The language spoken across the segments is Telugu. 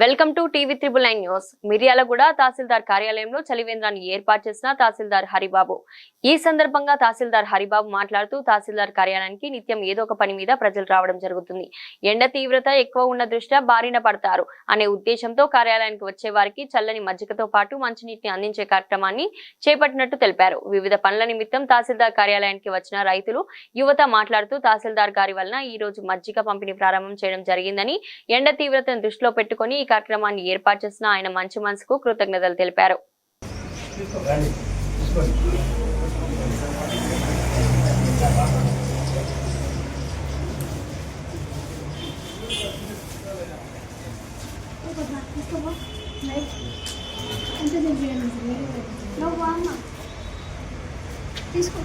Welcome to TV triple nine news. Miryalaguda tahsildar కార్యాలయంలో చలివేంద్రాన్ని ఏర్పాటు చేసిన తహసీల్దార్ హరిబాబు. ఈ సందర్భంగా తహసీల్దార్ హరిబాబు మాట్లాడుతూ తహసీల్దార్ కార్యాలయానికి నిత్యం ఏదో ఒక పని మీద ప్రజలు రావడం జరుగుతుంది. ఎండ తీవ్రత ఎక్కువ ఉన్న దృష్ట్యా బారిన పడతారు అనే ఉద్దేశంతో కార్యాలయానికి వచ్చే వారికి చల్లని మజ్జిగతో పాటు మంచినీటిని అందించే కార్యక్రమాన్ని చేపట్టినట్టు తెలిపారు. వివిధ పనుల నిమిత్తం తహసీల్దార్ కార్యాలయానికి వచ్చిన రైతులు యువత మాట్లాడుతూ తహసీల్దార్ గారి వలన ఈ రోజు మజ్జిగ పంపిణీ ప్రారంభం చేయడం జరిగిందని ఎండ తీవ్రతను దృష్టిలో పెట్టుకుని ఈ కార్యక్రమాన్ని ఏర్పాటు చేసిన ఆయన మంచి మనసుకు కృతజ్ఞతలు తెలిపారు. తీసుకో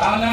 రానా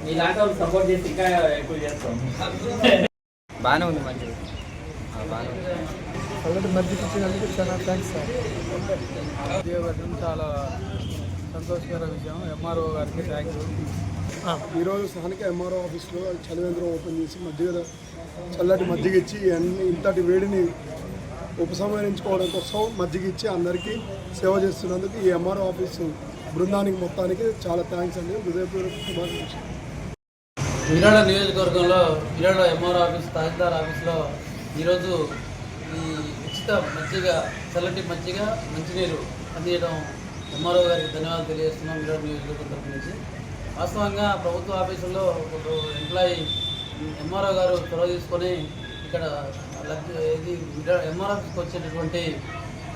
మీ దాంట్లో సపోర్ట్ చేసి ఇంకా ఎక్కువ చేస్తాం బాగానే ఉంది మంచిది బాగానే ఉంది చాలా థ్యాంక్స్ సార్ ఉద్యోగం చాలా సంతోషకర విషయం ఎంఆర్ఓ గారికి థ్యాంక్ యూ ఈరోజు స్థానిక ఎంఆర్ఓ ఆఫీస్లో చలివేంద్రం ఓపెన్ చేసి మజ్జిగ చల్లటి మజ్జిగ ఇచ్చి అన్ని ఇంతటి వేడిని ఉపసంహరించుకోవడం కోసం మజ్జిగ ఇచ్చి అందరికీ సేవ చేస్తున్నందుకు ఈ ఎంఆర్ఓ ఆఫీసు బృందానికి మొత్తానికి చాలా థ్యాంక్స్ అండి. హృదయపూర్వక శుభాకాంక్షలు. విరాడ నియోజకవర్గంలో విరాడ ఎంఆర్ ఆఫీస్ తహసీల్దార్ ఆఫీస్లో ఈరోజు ఈ ఉచిత మజ్జిగ చల్లటి మజ్జిగ మంచినీరు అందించడం ఎంఆర్ఓ గారికి ధన్యవాదాలు తెలియజేస్తున్నాం ఈరోజు నియోజకవర్గం తరఫు నుంచి. వాస్తవంగా ప్రభుత్వ ఆఫీసుల్లో ఒక ఎంప్లాయీ ఎంఆర్ఓ గారు చొరవ తీసుకొని ఇక్కడ లబ్ధి ఇది విరా- ఎంఆర్ ఆఫీస్కి వచ్చేటటువంటి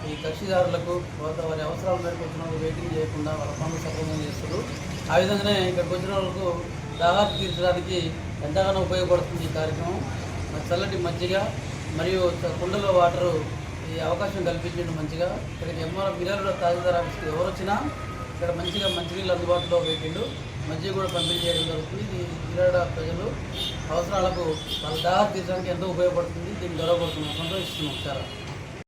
ఈ కక్షిదారులకు వారి అవసరాల మేరకు వచ్చిన వెయిటింగ్ చేయకుండా వాళ్ళ పనులు సక్రమంగా చేస్తారు ఆ విధంగానే ఇక్కడికి వచ్చిన వాళ్ళకు దాహాలు తీర్చడానికి ఎంతగానో ఉపయోగపడుతుంది ఈ కార్యక్రమం. చల్లటి మజ్జిగ మరియు కుండలో వాటరు ఈ అవకాశం కల్పించండి మంచిగా. ఇక్కడ ఎంఆర్ మిర్యాలలో తహసీల్దార్ ఆఫీస్కి ఎవరు వచ్చినా ఇక్కడ మంచిగా మంచినీళ్ళు అందుబాటులో పెట్టిండు మజ్జిగ కూడా పంపిణీ చేయడం జరుగుతుంది. ఇది మిర్యాడ ప్రజలు అవసరాలకు వాళ్ళ దాహ తీర్చడానికి ఎంతో ఉపయోగపడుతుంది. దీన్ని గొడవపడుతున్నాం సంతోషిస్తున్నాం. చాలా.